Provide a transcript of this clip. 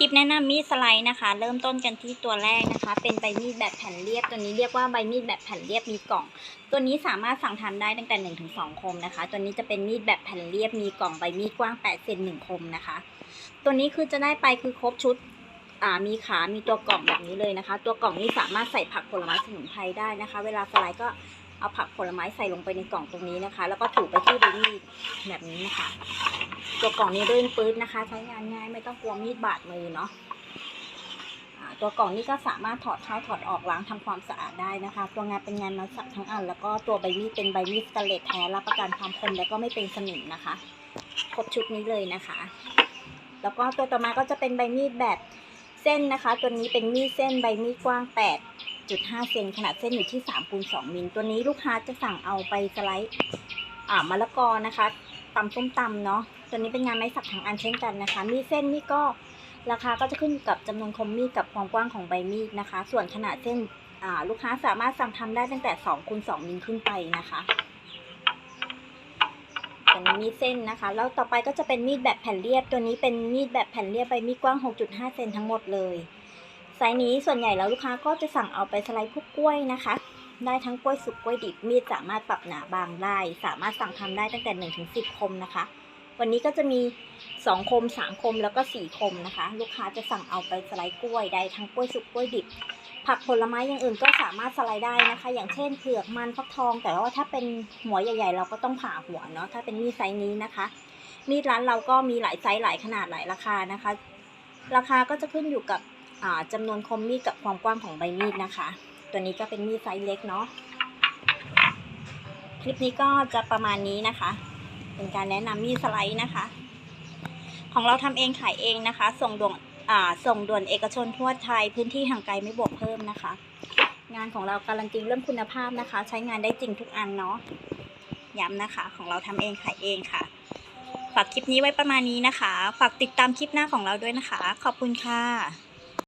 ลิปแนะนำมีดสไลด์นะคะ เริ่มต้นกันที่ตัวแรกนะคะ เป็นใบมีดแบบแผ่นเรียบ ตัวนี้เรียกว่าใบมีดแบบแผ่นเรียบมีกล่อง ตัวนี้สามารถสั่งทำได้ตั้งแต่1นถึงสคมนะคะ ตัวนี้จะเป็นมีดแบบแผ่นเรียบมีกล่องใบมีดกว้าง8เซนหนึ่งคมนะคะ ตัวนี้คือจะได้ไปคือครบชุดมีขา มีตัวกล่องแบบนี้เลยนะคะ ตัวกล่องนี้สามารถใส่ผักผลไม้สมุนไพรได้นะคะ เวลาสไลด์ก็ เอาผักผลไม้ใส่ลงไปในกล่องตรงนี้นะคะ แล้วก็ถูไปที่ใบมีดแบบนี้นะคะ ตัวกล่องนี้ลื่นปื๊ดนะคะ ใช้งานง่ายไม่ต้องกลัวมีดบาดมือเนาะตัวกล่องนี้ก็สามารถถอดเข้าถอดออกล้างทำความสะอาดได้นะคะ ตัวงานเป็นงานไม้สักทั้งอัน แล้วก็ตัวใบมีดเป็นใบมีดสเตนเลสแท้รับประกันความคมและก็ไม่เป็นสนิมนะคะ ครบชุดนี้เลยนะคะ แล้วก็ตัวต่อมาก็จะเป็นใบมีดแบบเส้นนะคะ ตัวนี้เป็นมีดเส้นใบมีดกว้าง 8.5เซนขนาดเส้นอยู่ที่3คูณ2มิลตัวนี้ลูกค้าจะสั่งเอาไปสไลด์อ่ามะละกอนะคะตำส้มตำเนาะตัวนี้เป็นงานไม้สักทั้งอันเช่นกันนะคะ มีเส้นนี่ก็ราคาก็จะขึ้นกับจำนวนคมมีดกับความกว้างของใบมีดนะคะ ส่วนขนาดเส้นอ่าลูกค้าสามารถสั่งทำได้ตั้งแต่2คูณ2มิลขึ้นไปนะคะตัวนี้มีเส้นนะคะ แล้วต่อไปก็จะเป็นมีดแบบแผ่นเรียบ ตัวนี้เป็นมีดแบบแผ่นเรียบใบมีดกว้าง 6.5 เซนทั้งหมดเลย ไซส์นี้ส่วนใหญ่แล้วลูกค้าก็จะสั่งเอาไปสไลด์พวกกล้วยนะคะ ได้ทั้งกล้วยสุกกล้วยดิบมีดสามารถปรับหนาบางได้ สามารถสั่งทำได้ตั้งแต่1ถึง10คมนะคะ วันนี้ก็จะมี 2 คม 3 คมแล้วก็ 4 คมนะคะ ลูกค้าจะสั่งเอาไปสไลด์กล้วยได้ทั้งกล้วยสุกกล้วยดิบ ผักผลไม้อย่างอื่นก็สามารถสไลด์ได้นะคะ อย่างเช่นเผือกมันฟักทอง แต่ว่าถ้าเป็นหัวใหญ่ ๆ เราก็ต้องผ่าหัวเนาะถ้าเป็นมีดไซส์นี้นะคะ มีดร้านเราก็มีหลายไซส์หลายขนาดหลายราคานะคะ ราคาก็จะขึ้นอยู่กับ จำนวนคมมีดกับความกว้างของใบมีดนะคะ ตัวนี้ก็เป็นมีดไซส์เล็กเนาะคลิปนี้ก็จะประมาณนี้นะคะ เป็นการแนะนำมีดสไลด์นะคะ ของเราทำเองขายเองนะคะ ส่งด่วนส่งด่วนเอกชนทั่วไทยพื้นที่ห่างไกลไม่บวกเพิ่มนะคะ งานของเราการันตีเรื่องคุณภาพนะคะ ใช้งานได้จริงทุกอันเนาะย้ำนะคะ ของเราทำเองขายเองค่ะฝากคลิปนี้ไว้ประมาณนี้นะคะ ฝากติดตามคลิปหน้าของเราด้วยนะคะ ขอบคุณค่ะ